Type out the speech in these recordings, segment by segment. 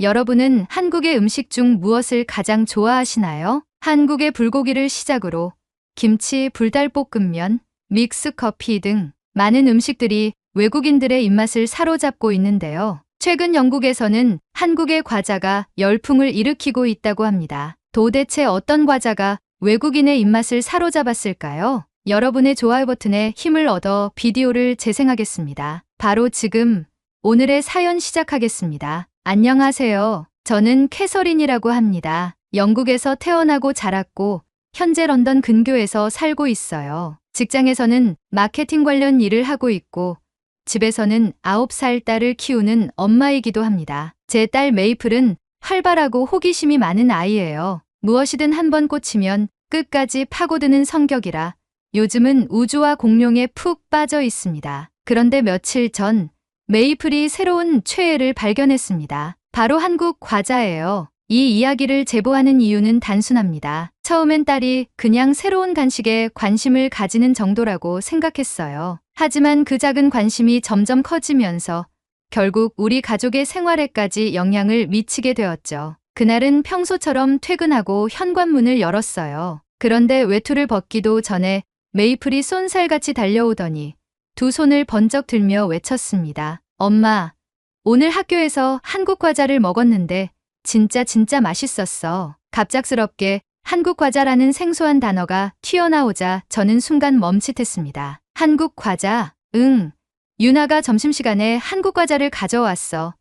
여러분은 한국의 음식 중 무엇을 가장 좋아하시나요? 한국의 불고기를 시작으로 김치, 불달볶음면, 믹스커피 등 많은 음식들이 외국인들의 입맛을 사로잡고 있는데요. 최근 영국에서는 한국의 과자가 열풍을 일으키고 있다고 합니다. 도대체 어떤 과자가 외국인의 입맛을 사로잡았을까요? 여러분의 좋아요 버튼에 힘을 얻어 비디오를 재생하겠습니다. 바로 지금 오늘의 사연 시작하겠습니다. 안녕하세요. 저는 캐서린이라고 합니다. 영국에서 태어나고 자랐고 현재 런던 근교에서 살고 있어요. 직장에서는 마케팅 관련 일을 하고 있고 집에서는 9살 딸을 키우는 엄마이기도 합니다. 제 딸 메이플은 활발하고 호기심이 많은 아이예요. 무엇이든 한번 꽂히면 끝까지 파고드는 성격이라 요즘은 우주와 공룡에 푹 빠져 있습니다. 그런데 며칠 전 메이플이 새로운 최애를 발견했습니다. 바로 한국 과자예요. 이 이야기를 제보하는 이유는 단순합니다. 처음엔 딸이 그냥 새로운 간식에 관심을 가지는 정도라고 생각했어요. 하지만 그 작은 관심이 점점 커지면서 결국 우리 가족의 생활에까지 영향을 미치게 되었죠. 그날은 평소처럼 퇴근하고 현관문을 열었어요. 그런데 외투를 벗기도 전에 메이플이 쏜살같이 달려오더니 두 손을 번쩍 들며 외쳤습니다. 엄마, 오늘 학교에서 한국 과자를 먹었는데 진짜 진짜 맛있었어. 갑작스럽게 한국 과자라는 생소한 단어가 튀어나오자 저는 순간 멈칫했습니다. 한국 과자? 응. 유나가 점심시간에 한국 과자를 가져왔어.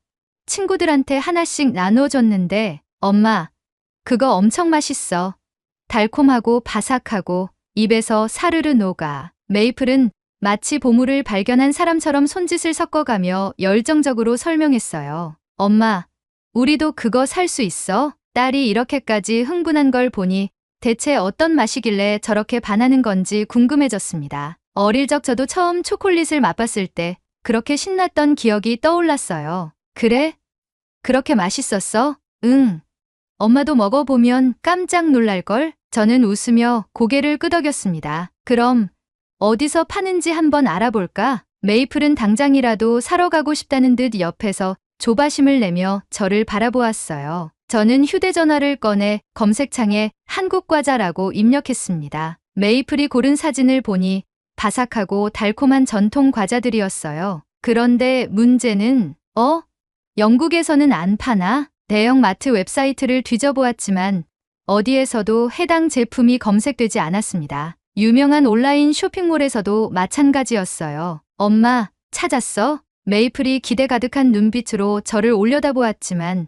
친구들한테 하나씩 나눠줬는데, 엄마, 그거 엄청 맛있어. 달콤하고 바삭하고 입에서 사르르 녹아. 메이플은 마치 보물을 발견한 사람처럼 손짓을 섞어가며 열정적으로 설명했어요. 엄마, 우리도 그거 살 수 있어? 딸이 이렇게까지 흥분한 걸 보니 대체 어떤 맛이길래 저렇게 반하는 건지 궁금해졌습니다. 어릴 적 저도 처음 초콜릿을 맛봤을 때 그렇게 신났던 기억이 떠올랐어요. 그래? 그렇게 맛있었어? 응. 엄마도 먹어보면 깜짝 놀랄걸? 저는 웃으며 고개를 끄덕였습니다. 그럼 어디서 파는지 한번 알아볼까? 메이플은 당장이라도 사러 가고 싶다는 듯 옆에서 조바심을 내며 저를 바라보았어요. 저는 휴대전화를 꺼내 검색창에 한국 과자라고 입력했습니다. 메이플이 고른 사진을 보니 바삭하고 달콤한 전통 과자들이었어요. 그런데 문제는, 어? 영국에서는 안 파나? 대형 마트 웹사이트를 뒤져보았지만 어디에서도 해당 제품이 검색되지 않았습니다. 유명한 온라인 쇼핑몰에서도 마찬가지였어요. 엄마, 찾았어? 메이플이 기대 가득한 눈빛으로 저를 올려다보았지만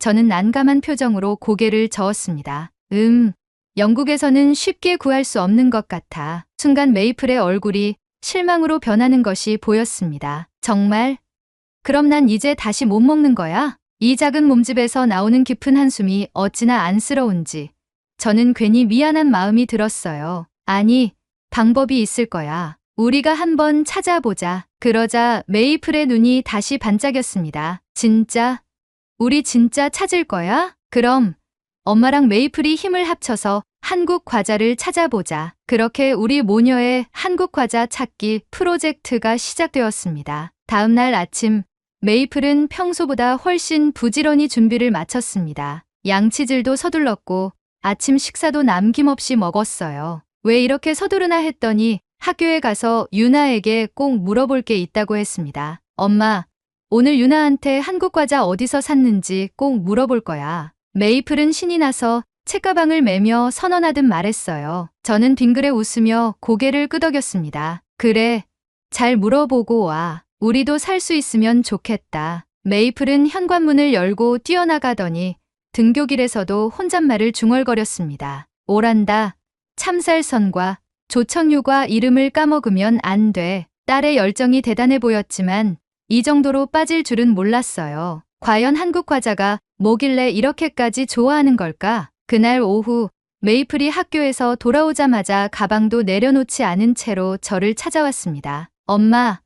저는 난감한 표정으로 고개를 저었습니다. 음, 영국에서는 쉽게 구할 수 없는 것 같아. 순간 메이플의 얼굴이 실망으로 변하는 것이 보였습니다. 정말? 그럼 난 이제 다시 못 먹는 거야? 이 작은 몸집에서 나오는 깊은 한숨이 어찌나 안쓰러운지 저는 괜히 미안한 마음이 들었어요. 아니, 방법이 있을 거야. 우리가 한번 찾아보자. 그러자 메이플의 눈이 다시 반짝였습니다. 진짜? 우리 진짜 찾을 거야? 그럼 엄마랑 메이플이 힘을 합쳐서 한국 과자를 찾아보자. 그렇게 우리 모녀의 한국 과자 찾기 프로젝트가 시작되었습니다. 다음 날 아침 메이플은 평소보다 훨씬 부지런히 준비를 마쳤습니다. 양치질도 서둘렀고 아침 식사도 남김없이 먹었어요. 왜 이렇게 서두르나 했더니 학교에 가서 유나에게 꼭 물어볼 게 있다고 했습니다. 엄마, 오늘 유나한테 한국 과자 어디서 샀는지 꼭 물어볼 거야. 메이플은 신이 나서 책가방을 매며 선언하듯 말했어요. 저는 빙그레 웃으며 고개를 끄덕였습니다. 그래, 잘 물어보고 와. 우리도 살 수 있으면 좋겠다. 메이플은 현관문을 열고 뛰어나가더니 등교길에서도 혼잣말을 중얼거렸습니다. 오란다. 참살선과 조청유과 이름을 까먹으면 안 돼. 딸의 열정이 대단해 보였지만 이 정도로 빠질 줄은 몰랐어요. 과연 한국 과자가 뭐길래 이렇게까지 좋아하는 걸까? 그날 오후 메이플이 학교에서 돌아오자마자 가방도 내려놓지 않은 채로 저를 찾아왔습니다. 엄마,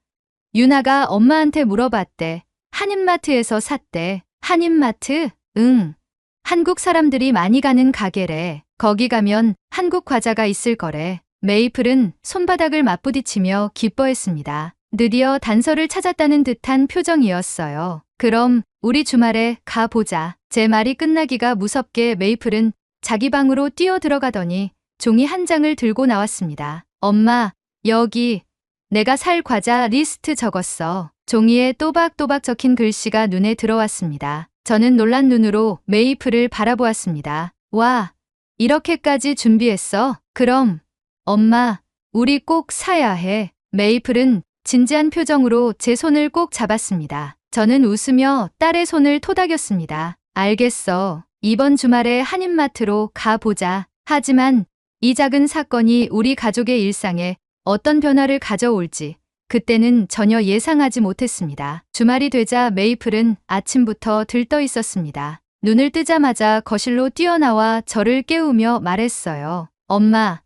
유나가 엄마한테 물어봤대. 한인마트에서 샀대. 한인마트? 응. 한국 사람들이 많이 가는 가게래. 거기 가면 한국 과자가 있을 거래. 메이플은 손바닥을 맞부딪히며 기뻐했습니다. 드디어 단서를 찾았다는 듯한 표정이었어요. 그럼 우리 주말에 가보자. 제 말이 끝나기가 무섭게 메이플은 자기 방으로 뛰어 들어가더니 종이 한 장을 들고 나왔습니다. 엄마, 여기 내가 살 과자 리스트 적었어. 종이에 또박또박 적힌 글씨가 눈에 들어왔습니다. 저는 놀란 눈으로 메이플을 바라보았습니다. 와, 이렇게까지 준비했어? 그럼, 엄마, 우리 꼭 사야 해. 메이플은 진지한 표정으로 제 손을 꼭 잡았습니다. 저는 웃으며 딸의 손을 토닥였습니다. 알겠어. 이번 주말에 한인마트로 가보자. 하지만 이 작은 사건이 우리 가족의 일상에 어떤 변화를 가져올지 그때는 전혀 예상하지 못했습니다. 주말이 되자 메이플은 아침부터 들떠 있었습니다. 눈을 뜨자마자 거실로 뛰어나와 저를 깨우며 말했어요. 엄마,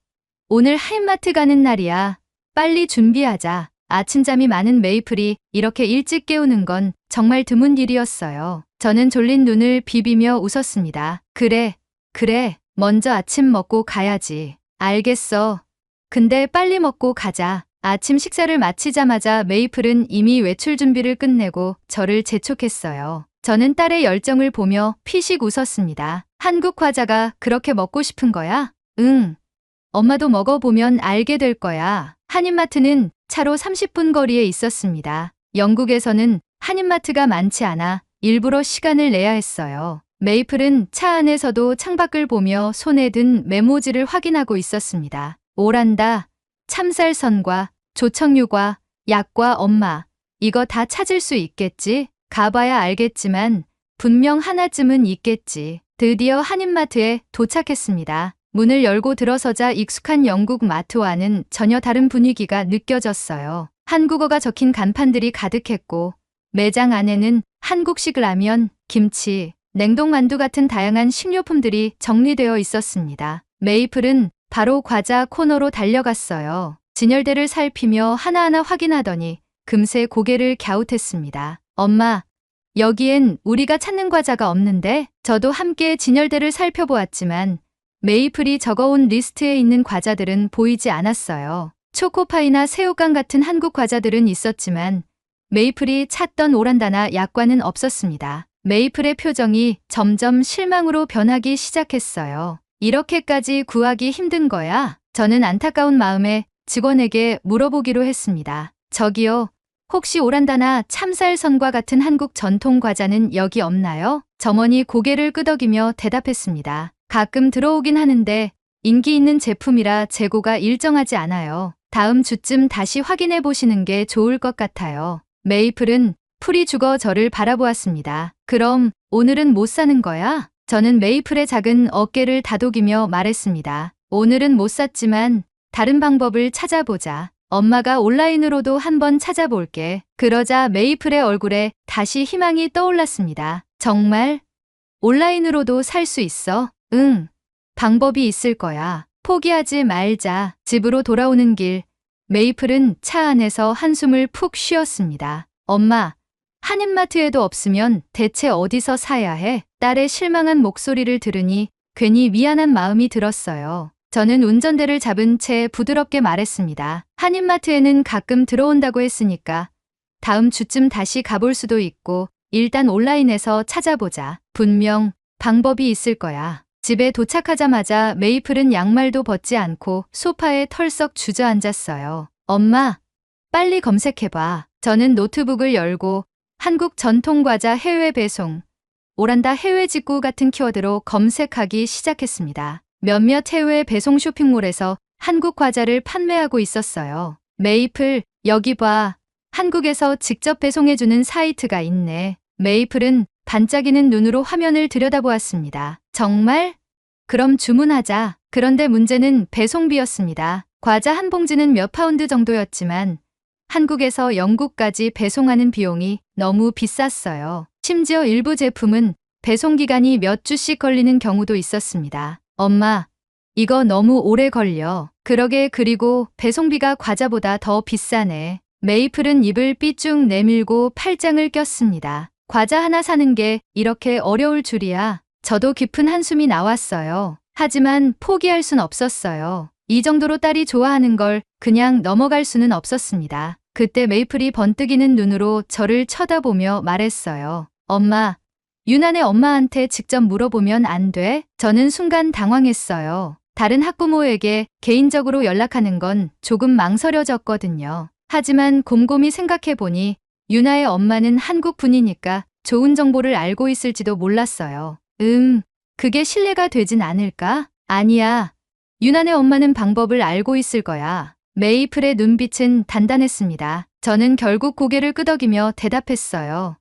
오늘 한인마트 가는 날이야. 빨리 준비하자. 아침잠이 많은 메이플이 이렇게 일찍 깨우는 건 정말 드문 일이었어요. 저는 졸린 눈을 비비며 웃었습니다. 그래, 그래. 먼저 아침 먹고 가야지. 알겠어. 근데 빨리 먹고 가자. 아침 식사를 마치자마자 메이플은 이미 외출 준비를 끝내고 저를 재촉했어요. 저는 딸의 열정을 보며 피식 웃었습니다. 한국 과자가 그렇게 먹고 싶은 거야? 응. 엄마도 먹어보면 알게 될 거야. 한인마트는 차로 30분 거리에 있었습니다. 영국에서는 한인마트가 많지 않아 일부러 시간을 내야 했어요. 메이플은 차 안에서도 창밖을 보며 손에 든 메모지를 확인하고 있었습니다. 오란다, 참쌀선과 조청유과, 약과 엄마. 이거 다 찾을 수 있겠지? 가봐야 알겠지만 분명 하나쯤은 있겠지. 드디어 한인마트에 도착했습니다. 문을 열고 들어서자 익숙한 영국 마트와는 전혀 다른 분위기가 느껴졌어요. 한국어가 적힌 간판들이 가득했고 매장 안에는 한국식 라면, 김치, 냉동만두 같은 다양한 식료품들이 정리되어 있었습니다. 메이플은 바로 과자 코너로 달려갔어요. 진열대를 살피며 하나하나 확인하더니 금세 고개를 갸웃했습니다. 엄마, 여기엔 우리가 찾는 과자가 없는데 저도 함께 진열대를 살펴보았지만 메이플이 적어온 리스트에 있는 과자들은 보이지 않았어요. 초코파이나 새우깡 같은 한국 과자들은 있었지만 메이플이 찾던 오란다나 약과는 없었습니다. 메이플의 표정이 점점 실망으로 변하기 시작했어요. 이렇게까지 구하기 힘든 거야? 저는 안타까운 마음에 직원에게 물어보기로 했습니다. 저기요, 혹시 오란다나 참쌀선과 같은 한국 전통 과자는 여기 없나요? 점원이 고개를 끄덕이며 대답했습니다. 가끔 들어오긴 하는데 인기 있는 제품이라 재고가 일정하지 않아요. 다음 주쯤 다시 확인해 보시는 게 좋을 것 같아요. 메이플은 풀이 죽어 저를 바라보았습니다. 그럼 오늘은 못 사는 거야? 저는 메이플의 작은 어깨를 다독이며 말했습니다. 오늘은 못 샀지만 다른 방법을 찾아보자. 엄마가 온라인으로도 한번 찾아볼게. 그러자 메이플의 얼굴에 다시 희망이 떠올랐습니다. 정말? 온라인으로도 살 수 있어? 응. 방법이 있을 거야. 포기하지 말자. 집으로 돌아오는 길. 메이플은 차 안에서 한숨을 푹 쉬었습니다. 엄마, 한인마트에도 없으면 대체 어디서 사야 해? 딸의 실망한 목소리를 들으니 괜히 미안한 마음이 들었어요. 저는 운전대를 잡은 채 부드럽게 말했습니다. 한인마트에는 가끔 들어온다고 했으니까 다음 주쯤 다시 가볼 수도 있고 일단 온라인에서 찾아보자. 분명 방법이 있을 거야. 집에 도착하자마자 메이플은 양말도 벗지 않고 소파에 털썩 주저앉았어요. 엄마, 빨리 검색해봐. 저는 노트북을 열고 한국 전통과자 해외 배송, 오란다 해외 직구 같은 키워드로 검색하기 시작했습니다. 몇몇 해외 배송 쇼핑몰에서 한국 과자를 판매하고 있었어요. 메이플, 여기 봐. 한국에서 직접 배송해주는 사이트가 있네. 메이플은 반짝이는 눈으로 화면을 들여다보았습니다. 정말? 그럼 주문하자. 그런데 문제는 배송비였습니다. 과자 한 봉지는 몇 파운드 정도였지만 한국에서 영국까지 배송하는 비용이 너무 비쌌어요. 심지어 일부 제품은 배송 기간이 몇 주씩 걸리는 경우도 있었습니다. 엄마, 이거 너무 오래 걸려. 그러게 그리고 배송비가 과자보다 더 비싸네. 메이플은 입을 삐쭉 내밀고 팔짱을 꼈습니다. 과자 하나 사는 게 이렇게 어려울 줄이야. 저도 깊은 한숨이 나왔어요. 하지만 포기할 순 없었어요. 이 정도로 딸이 좋아하는 걸 그냥 넘어갈 수는 없었습니다. 그때 메이플이 번뜩이는 눈으로 저를 쳐다보며 말했어요. 엄마, 유난의 엄마한테 직접 물어보면 안 돼? 저는 순간 당황했어요. 다른 학부모에게 개인적으로 연락하는 건 조금 망설여졌거든요. 하지만 곰곰이 생각해보니 유나의 엄마는 한국 분이니까 좋은 정보를 알고 있을지도 몰랐어요. 음, 그게 신뢰가 되진 않을까? 아니야. 유난의 엄마는 방법을 알고 있을 거야. 메이플의 눈빛은 단단했습니다. 저는 결국 고개를 끄덕이며 대답했어요.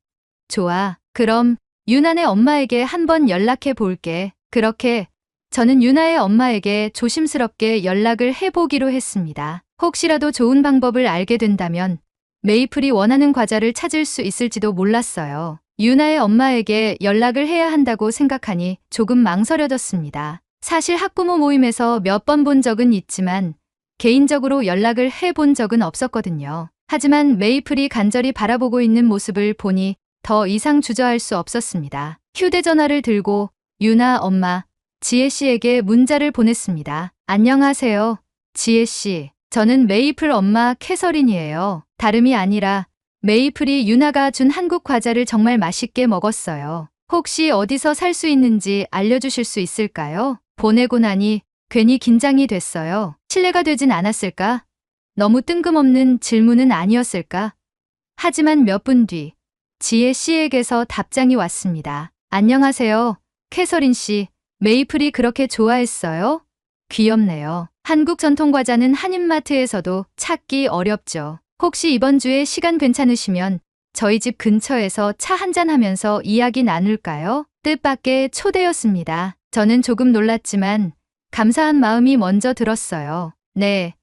좋아. 그럼 유난의 엄마에게 한번 연락해 볼게. 그렇게 저는 유나의 엄마에게 조심스럽게 연락을 해보기로 했습니다. 혹시라도 좋은 방법을 알게 된다면 메이플이 원하는 과자를 찾을 수 있을지도 몰랐어요. 유나의 엄마에게 연락을 해야 한다고 생각하니 조금 망설여졌습니다. 사실 학부모 모임에서 몇 번 본 적은 있지만 개인적으로 연락을 해본 적은 없었거든요. 하지만 메이플이 간절히 바라보고 있는 모습을 보니 더 이상 주저할 수 없었습니다. 휴대전화를 들고 유나 엄마, 지혜 씨에게 문자를 보냈습니다. 안녕하세요. 지혜 씨. 저는 메이플 엄마 캐서린이에요. 다름이 아니라 메이플이 유나가 준 한국 과자를 정말 맛있게 먹었어요. 혹시 어디서 살 수 있는지 알려주실 수 있을까요? 보내고 나니 괜히 긴장이 됐어요. 신뢰가 되진 않았을까? 너무 뜬금없는 질문은 아니었을까? 하지만 몇 분 뒤, 지혜 씨에게서 답장이 왔습니다. 안녕하세요. 캐서린 씨, 메이플이 그렇게 좋아했어요? 귀엽네요. 한국 전통 과자는 한인마트에서도 찾기 어렵죠. 혹시 이번 주에 시간 괜찮으시면 저희 집 근처에서 차 한잔 하면서 이야기 나눌까요? 뜻밖의 초대였습니다. 저는 조금 놀랐지만 감사한 마음이 먼저 들었어요. 네.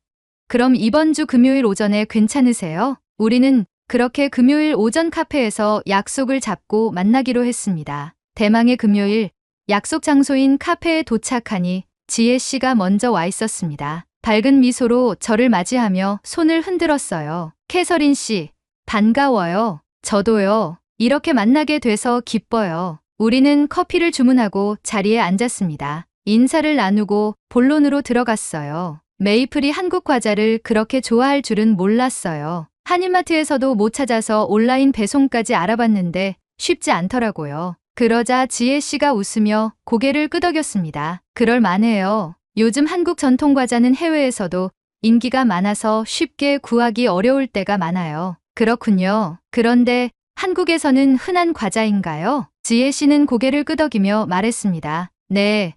그럼 이번 주 금요일 오전에 괜찮으세요? 우리는 그렇게 금요일 오전 카페에서 약속을 잡고 만나기로 했습니다. 대망의 금요일 약속 장소인 카페에 도착하니 지혜 씨가 먼저 와 있었습니다. 밝은 미소로 저를 맞이하며 손을 흔들었어요. 캐서린 씨, 반가워요. 저도요. 이렇게 만나게 돼서 기뻐요. 우리는 커피를 주문하고 자리에 앉았습니다. 인사를 나누고 본론으로 들어갔어요. 메이플이 한국 과자를 그렇게 좋아할 줄은 몰랐어요. 한인마트에서도 못 찾아서 온라인 배송까지 알아봤는데 쉽지 않더라고요. 그러자 지혜 씨가 웃으며 고개를 끄덕였습니다. 그럴 만해요. 요즘 한국 전통 과자는 해외에서도 인기가 많아서 쉽게 구하기 어려울 때가 많아요. 그렇군요. 그런데 한국에서는 흔한 과자인가요? 지혜 씨는 고개를 끄덕이며 말했습니다. 네.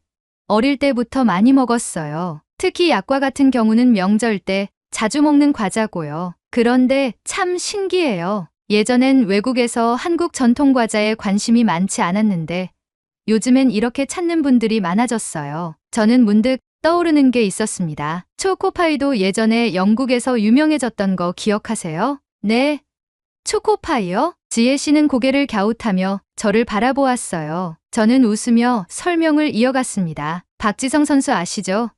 어릴 때부터 많이 먹었어요. 특히 약과 같은 경우는 명절 때 자주 먹는 과자고요. 그런데 참 신기해요. 예전엔 외국에서 한국 전통 과자에 관심이 많지 않았는데 요즘엔 이렇게 찾는 분들이 많아졌어요. 저는 문득 떠오르는 게 있었습니다. 초코파이도 예전에 영국에서 유명해졌던 거 기억하세요? 네. 초코파이요? 지혜 씨는 고개를 갸웃하며 저를 바라보았어요. 저는 웃으며 설명을 이어갔습니다. 박지성 선수 아시죠?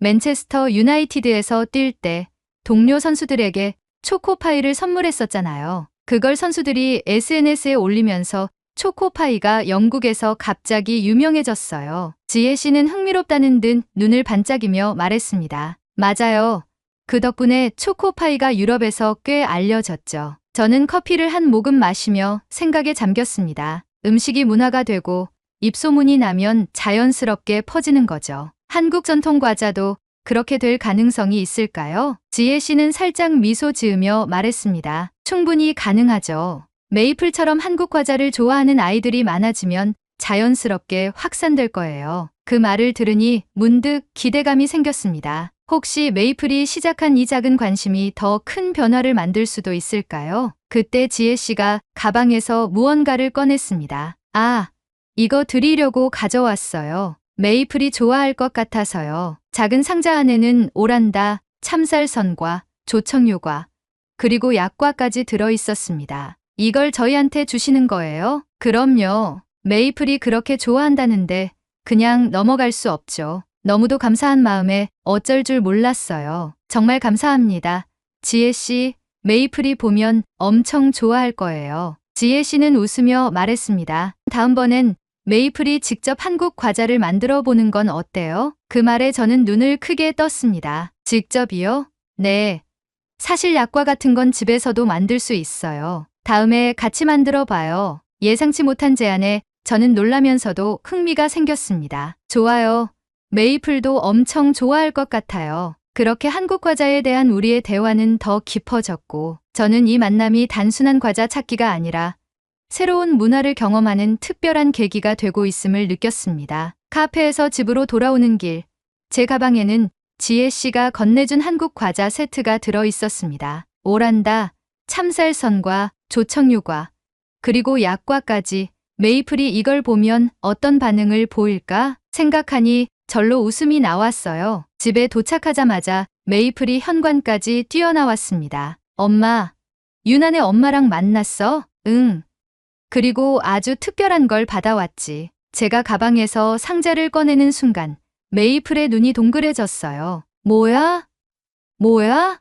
맨체스터 유나이티드에서 뛸 때 동료 선수들에게 초코파이를 선물했었잖아요. 그걸 선수들이 SNS에 올리면서 초코파이가 영국에서 갑자기 유명해졌어요. 지혜 씨는 흥미롭다는 듯 눈을 반짝이며 말했습니다. 맞아요. 그 덕분에 초코파이가 유럽에서 꽤 알려졌죠. 저는 커피를 한 모금 마시며 생각에 잠겼습니다. 음식이 문화가 되고 입소문이 나면 자연스럽게 퍼지는 거죠. 한국 전통 과자도 그렇게 될 가능성이 있을까요? 지혜 씨는 살짝 미소 지으며 말했습니다. 충분히 가능하죠. 메이플처럼 한국 과자를 좋아하는 아이들이 많아지면 자연스럽게 확산될 거예요. 그 말을 들으니 문득 기대감이 생겼습니다. 혹시 메이플이 시작한 이 작은 관심이 더 큰 변화를 만들 수도 있을까요? 그때 지혜 씨가 가방에서 무언가를 꺼냈습니다. 아, 이거 드리려고 가져왔어요. 메이플이 좋아할 것 같아서요. 작은 상자 안에는 오란다, 참쌀선과 조청유과, 그리고 약과까지 들어 있었습니다. 이걸 저희한테 주시는 거예요? 그럼요. 메이플이 그렇게 좋아한다는데 그냥 넘어갈 수 없죠. 너무도 감사한 마음에 어쩔 줄 몰랐어요. 정말 감사합니다. 지혜 씨, 메이플이 보면 엄청 좋아할 거예요. 지혜 씨는 웃으며 말했습니다. 다음번엔 메이플이 직접 한국 과자를 만들어 보는 건 어때요? 그 말에 저는 눈을 크게 떴습니다. 직접이요? 네. 사실 약과 같은 건 집에서도 만들 수 있어요. 다음에 같이 만들어 봐요. 예상치 못한 제안에 저는 놀라면서도 흥미가 생겼습니다. 좋아요. 메이플도 엄청 좋아할 것 같아요. 그렇게 한국 과자에 대한 우리의 대화는 더 깊어졌고, 저는 이 만남이 단순한 과자 찾기가 아니라 새로운 문화를 경험하는 특별한 계기가 되고 있음을 느꼈습니다. 카페에서 집으로 돌아오는 길, 제 가방에는 지혜 씨가 건네준 한국 과자 세트가 들어 있었습니다. 오란다, 참살선과 조청유과, 그리고 약과까지 메이플이 이걸 보면 어떤 반응을 보일까 생각하니 절로 웃음이 나왔어요. 집에 도착하자마자 메이플이 현관까지 뛰어나왔습니다. 엄마, 유난의 엄마랑 만났어? 응. 그리고 아주 특별한 걸 받아왔지. 제가 가방에서 상자를 꺼내는 순간 메이플의 눈이 동그래졌어요. 뭐야? 뭐야?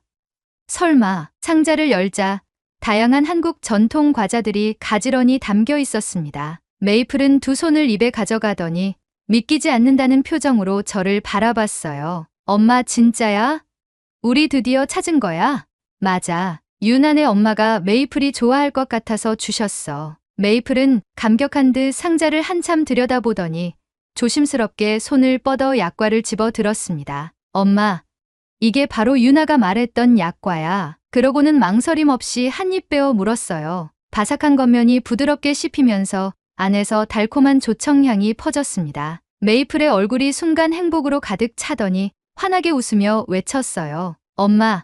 설마 상자를 열자 다양한 한국 전통 과자들이 가지런히 담겨 있었습니다. 메이플은 두 손을 입에 가져가더니 믿기지 않는다는 표정으로 저를 바라봤어요. 엄마 진짜야? 우리 드디어 찾은 거야? 맞아. 유난의 엄마가 메이플이 좋아할 것 같아서 주셨어. 메이플은 감격한 듯 상자를 한참 들여다보더니 조심스럽게 손을 뻗어 약과를 집어 들었습니다. 엄마, 이게 바로 유나가 말했던 약과야. 그러고는 망설임 없이 한입 빼어 물었어요. 바삭한 겉면이 부드럽게 씹히면서 안에서 달콤한 조청향이 퍼졌습니다. 메이플의 얼굴이 순간 행복으로 가득 차더니 환하게 웃으며 외쳤어요. 엄마,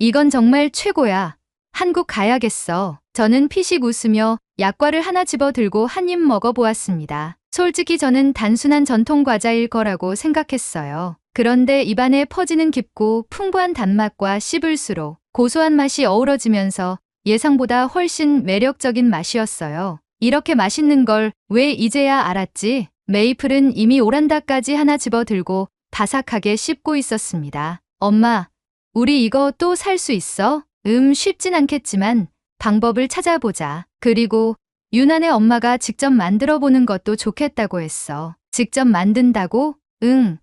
이건 정말 최고야. 한국 가야겠어. 저는 피식 웃으며 약과를 하나 집어 들고 한 입 먹어보았습니다. 솔직히 저는 단순한 전통 과자일 거라고 생각했어요. 그런데 입안에 퍼지는 깊고 풍부한 단맛과 씹을수록 고소한 맛이 어우러지면서 예상보다 훨씬 매력적인 맛이었어요. 이렇게 맛있는 걸 왜 이제야 알았지? 메이플은 이미 오란다까지 하나 집어 들고 바삭하게 씹고 있었습니다. 엄마, 우리 이거 또 살 수 있어? 음, 쉽진 않겠지만 방법을 찾아보자. 그리고 유난의 엄마가 직접 만들어 보는 것도 좋겠다고 했어. 직접 만든다고? 응.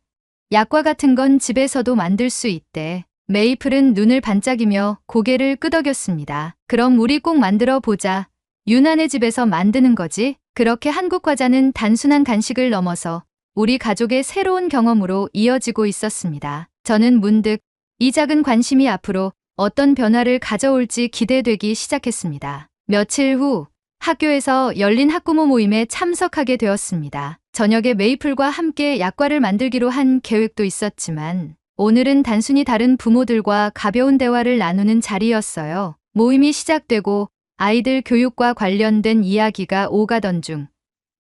약과 같은 건 집에서도 만들 수 있대. 메이플은 눈을 반짝이며 고개를 끄덕였습니다. 그럼 우리 꼭 만들어 보자. 유난의 집에서 만드는 거지? 그렇게 한국 과자는 단순한 간식을 넘어서 우리 가족의 새로운 경험으로 이어지고 있었습니다. 저는 문득 이 작은 관심이 앞으로 어떤 변화를 가져올지 기대되기 시작했습니다. 며칠 후 학교에서 열린 학부모 모임에 참석하게 되었습니다. 저녁에 메이플과 함께 약과를 만들기로 한 계획도 있었지만 오늘은 단순히 다른 부모들과 가벼운 대화를 나누는 자리였어요. 모임이 시작되고 아이들 교육과 관련된 이야기가 오가던 중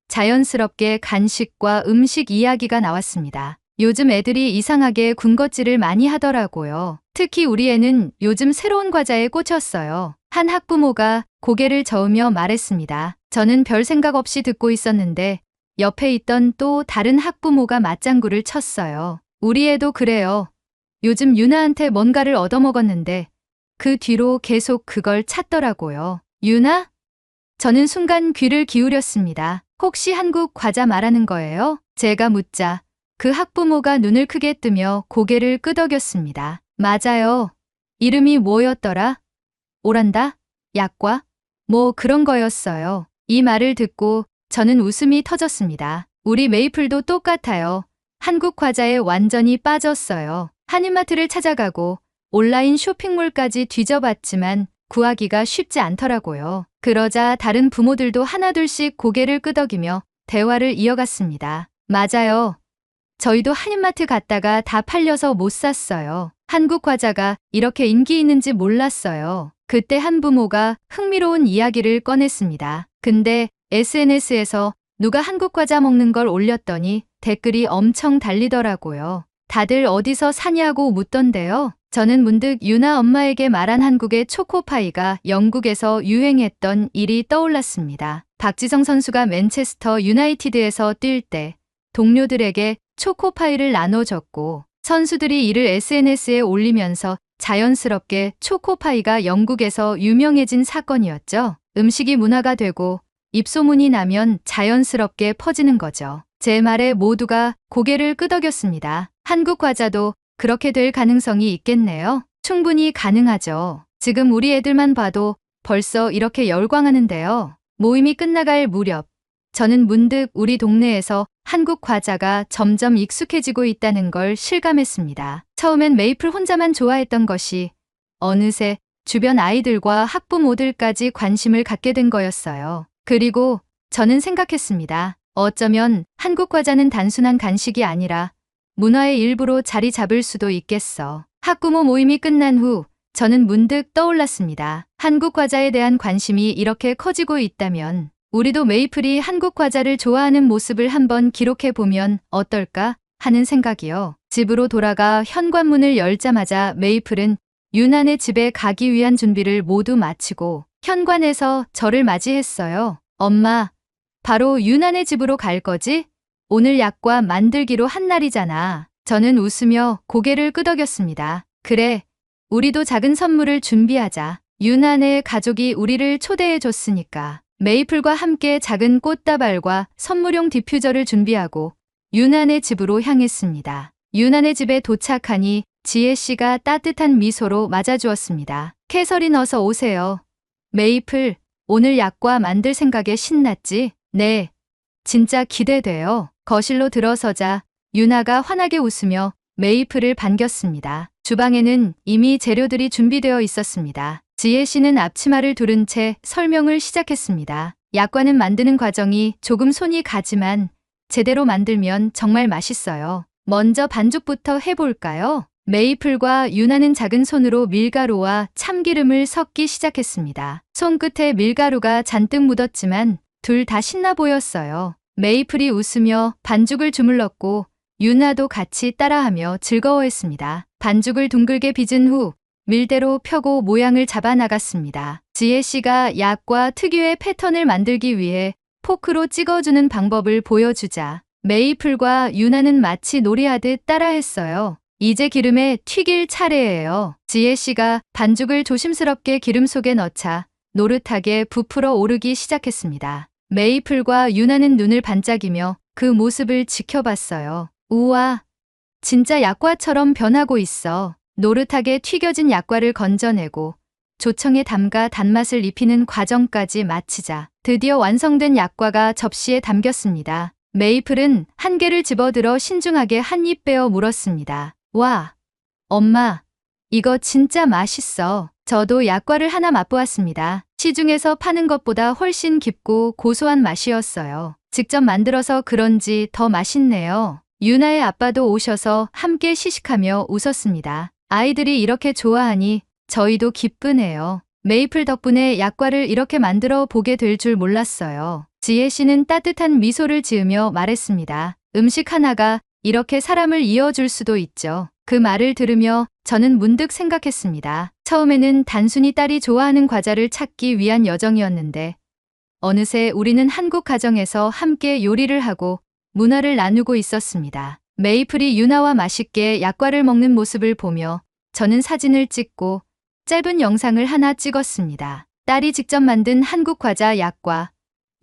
자연스럽게 간식과 음식 이야기가 나왔습니다. 요즘 애들이 이상하게 군것질을 많이 하더라고요. 특히 우리 애는 요즘 새로운 과자에 꽂혔어요. 한 학부모가 고개를 저으며 말했습니다. 저는 별 생각 없이 듣고 있었는데 옆에 있던 또 다른 학부모가 맞장구를 쳤어요. 우리 애도 그래요. 요즘 유나한테 뭔가를 얻어먹었는데 그 뒤로 계속 그걸 찾더라고요. 유나? 저는 순간 귀를 기울였습니다. 혹시 한국 과자 말하는 거예요? 제가 묻자 그 학부모가 눈을 크게 뜨며 고개를 끄덕였습니다. 맞아요. 이름이 뭐였더라? 오란다? 약과? 뭐 그런 거였어요. 이 말을 듣고 저는 웃음이 터졌습니다. 우리 메이플도 똑같아요. 한국 과자에 완전히 빠졌어요. 한인마트를 찾아가고 온라인 쇼핑몰까지 뒤져봤지만 구하기가 쉽지 않더라고요. 그러자 다른 부모들도 하나둘씩 고개를 끄덕이며 대화를 이어갔습니다. 맞아요. 저희도 한인마트 갔다가 다 팔려서 못 샀어요. 한국 과자가 이렇게 인기 있는지 몰랐어요. 그때 한 부모가 흥미로운 이야기를 꺼냈습니다. 근데 SNS에서 누가 한국 과자 먹는 걸 올렸더니 댓글이 엄청 달리더라고요. 다들 어디서 사냐고 묻던데요. 저는 문득 유나 엄마에게 말한 한국의 초코파이가 영국에서 유행했던 일이 떠올랐습니다. 박지성 선수가 맨체스터 유나이티드에서 뛸 때 동료들에게 초코파이를 나눠 줬고 선수들이 이를 SNS에 올리면서 자연스럽게 초코파이가 영국에서 유명해진 사건이었죠. 음식이 문화가 되고 입소문이 나면 자연스럽게 퍼지는 거죠. 제 말에 모두가 고개를 끄덕였습니다. 한국 과자도 그렇게 될 가능성이 있겠네요. 충분히 가능하죠. 지금 우리 애들만 봐도 벌써 이렇게 열광하는데요. 모임이 끝나갈 무렵 저는 문득 우리 동네에서 한국 과자가 점점 익숙해지고 있다는 걸 실감했습니다. 처음엔 메이플 혼자만 좋아했던 것이 어느새 주변 아이들과 학부모들까지 관심을 갖게 된 거였어요. 그리고 저는 생각했습니다. 어쩌면 한국 과자는 단순한 간식이 아니라 문화의 일부로 자리 잡을 수도 있겠어. 학부모 모임이 끝난 후 저는 문득 떠올랐습니다. 한국 과자에 대한 관심이 이렇게 커지고 있다면 우리도 메이플이 한국 과자를 좋아하는 모습을 한번 기록해 보면 어떨까 하는 생각이요. 집으로 돌아가 현관문을 열자마자 메이플은 유난의 집에 가기 위한 준비를 모두 마치고 현관에서 저를 맞이했어요. 엄마, 바로 유난의 집으로 갈 거지? 오늘 약과 만들기로 한 날이잖아. 저는 웃으며 고개를 끄덕였습니다. 그래, 우리도 작은 선물을 준비하자. 유난의 가족이 우리를 초대해 줬으니까. 메이플과 함께 작은 꽃다발과 선물용 디퓨저를 준비하고 유난의 집으로 향했습니다. 유난의 집에 도착하니 지혜 씨가 따뜻한 미소로 맞아주었습니다. 캐서린 어서 오세요. 메이플, 오늘 약과 만들 생각에 신났지? 네. 진짜 기대돼요. 거실로 들어서자 유나가 환하게 웃으며 메이플을 반겼습니다. 주방에는 이미 재료들이 준비되어 있었습니다. 지혜 씨는 앞치마를 두른 채 설명을 시작했습니다. 약과는 만드는 과정이 조금 손이 가지만 제대로 만들면 정말 맛있어요. 먼저 반죽부터 해볼까요? 메이플과 유나는 작은 손으로 밀가루와 참기름을 섞기 시작했습니다. 손끝에 밀가루가 잔뜩 묻었지만 둘 다 신나 보였어요. 메이플이 웃으며 반죽을 주물렀고 유나도 같이 따라하며 즐거워했습니다. 반죽을 둥글게 빚은 후 밀대로 펴고 모양을 잡아 나갔습니다. 지혜 씨가 약과 특유의 패턴을 만들기 위해 포크로 찍어주는 방법을 보여주자 메이플과 유나는 마치 놀이하듯 따라했어요. 이제 기름에 튀길 차례예요. 지혜 씨가 반죽을 조심스럽게 기름 속에 넣자 노릇하게 부풀어 오르기 시작했습니다. 메이플과 유나는 눈을 반짝이며 그 모습을 지켜봤어요. 우와, 진짜 약과처럼 변하고 있어. 노릇하게 튀겨진 약과를 건져내고 조청에 담가 단맛을 입히는 과정까지 마치자 드디어 완성된 약과가 접시에 담겼습니다. 메이플은 한 개를 집어들어 신중하게 한 입 빼어 물었습니다. 와, 엄마, 이거 진짜 맛있어. 저도 약과를 하나 맛보았습니다. 시중에서 파는 것보다 훨씬 깊고 고소한 맛이었어요. 직접 만들어서 그런지 더 맛있네요. 유나의 아빠도 오셔서 함께 시식하며 웃었습니다. 아이들이 이렇게 좋아하니 저희도 기쁘네요. 메이플 덕분에 약과를 이렇게 만들어 보게 될 줄 몰랐어요. 지혜 씨는 따뜻한 미소를 지으며 말했습니다. 음식 하나가 이렇게 사람을 이어줄 수도 있죠. 그 말을 들으며 저는 문득 생각했습니다. 처음에는 단순히 딸이 좋아하는 과자를 찾기 위한 여정이었는데 어느새 우리는 한국 가정에서 함께 요리를 하고 문화를 나누고 있었습니다. 메이플이 유나와 맛있게 약과를 먹는 모습을 보며 저는 사진을 찍고 짧은 영상을 하나 찍었습니다. 딸이 직접 만든 한국 과자 약과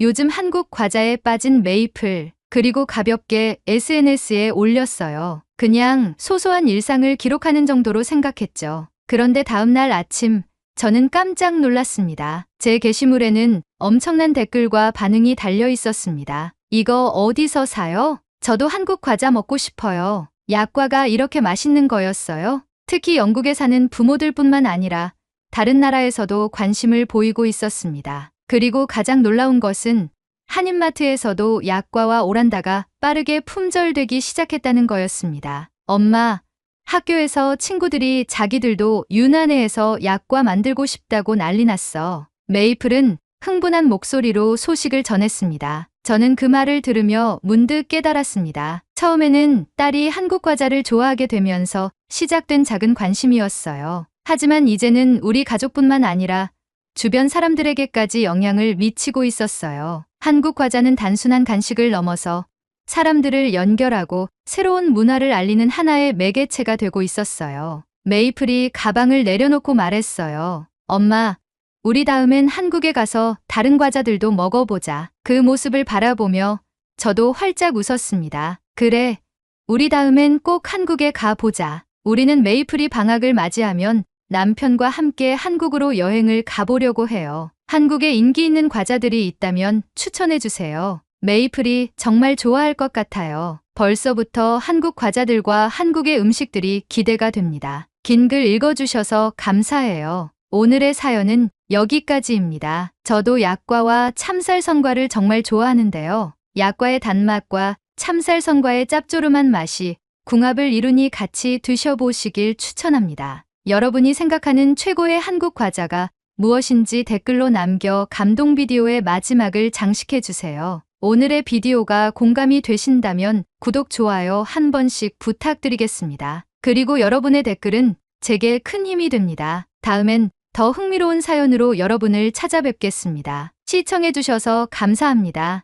요즘 한국 과자에 빠진 메이플 그리고 가볍게 SNS에 올렸어요. 그냥 소소한 일상을 기록하는 정도로 생각했죠. 그런데 다음날 아침 저는 깜짝 놀랐습니다. 제 게시물에는 엄청난 댓글과 반응이 달려 있었습니다. 이거 어디서 사요? 저도 한국 과자 먹고 싶어요. 약과가 이렇게 맛있는 거였어요? 특히 영국에 사는 부모들 뿐만 아니라 다른 나라에서도 관심을 보이고 있었습니다. 그리고 가장 놀라운 것은 한인마트에서도 약과와 오란다가 빠르게 품절되기 시작했다는 거였습니다. 엄마, 학교에서 친구들이 자기들도 유난해에서 약과 만들고 싶다고 난리 났어. 메이플은 흥분한 목소리로 소식을 전했습니다. 저는 그 말을 들으며 문득 깨달았습니다. 처음에는 딸이 한국 과자를 좋아하게 되면서 시작된 작은 관심이었어요. 하지만 이제는 우리 가족뿐만 아니라 주변 사람들에게까지 영향을 미치고 있었어요. 한국 과자는 단순한 간식을 넘어서 사람들을 연결하고 새로운 문화를 알리는 하나의 매개체가 되고 있었어요. 메이플이 가방을 내려놓고 말했어요. 엄마, 우리 다음엔 한국에 가서 다른 과자들도 먹어보자. 그 모습을 바라보며 저도 활짝 웃었습니다. 그래, 우리 다음엔 꼭 한국에 가보자. 우리는 메이플이 방학을 맞이하면 남편과 함께 한국으로 여행을 가보려고 해요. 한국에 인기 있는 과자들이 있다면 추천해 주세요. 메이플이 정말 좋아할 것 같아요. 벌써부터 한국 과자들과 한국의 음식들이 기대가 됩니다. 긴 글 읽어주셔서 감사해요. 오늘의 사연은 여기까지입니다. 저도 약과와 참쌀 선과를 정말 좋아하는데요. 약과의 단맛과 참쌀 선과의 짭조름한 맛이 궁합을 이루니 같이 드셔보시길 추천합니다. 여러분이 생각하는 최고의 한국 과자가 무엇인지 댓글로 남겨 감동 비디오의 마지막을 장식해 주세요. 오늘의 비디오가 공감이 되신다면 구독, 좋아요 한 번씩 부탁드리겠습니다. 그리고 여러분의 댓글은 제게 큰 힘이 됩니다. 다음엔 더 흥미로운 사연으로 여러분을 찾아뵙겠습니다. 시청해주셔서 감사합니다.